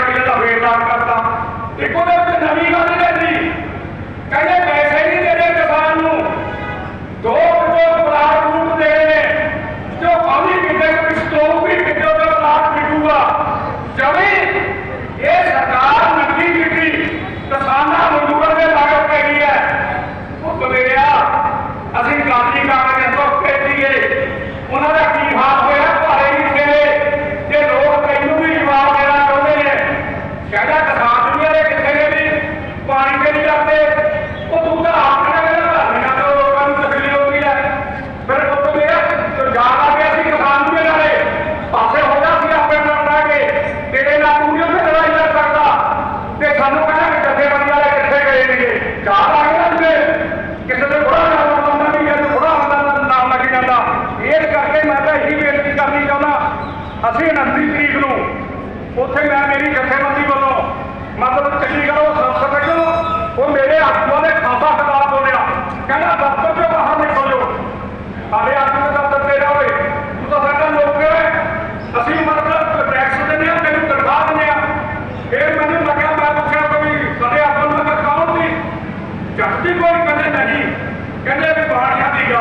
ਕਿਲੇ ਦਾ ਕਰਤਾ। ਇੱਕ ਉਹਦੇ ਨਵੀਂ ਗੱਲ ਕਿਸੇ ਦੇ ਬੁਰਾ ਨਾਮ ਨਾਮ ਲੱਗ ਜਾਂਦਾ। ਇਸ ਕਰਕੇ ਮੈਂ ਤਾਂ ਇਹੀ ਬੇਨਤੀ ਕਰਨੀ ਚਾਹੁੰਦਾ, ਅਸੀਂ 29 ਤਰੀਕ ਨੂੰ ਉੱਥੇ ਮੈਂ ਮੇਰੀ ਜਥੇਬੰਦੀ ਵੱਲੋਂ ਮਤਲਬ जस्टिफाई करने नहीं। कहते बाहर शादी का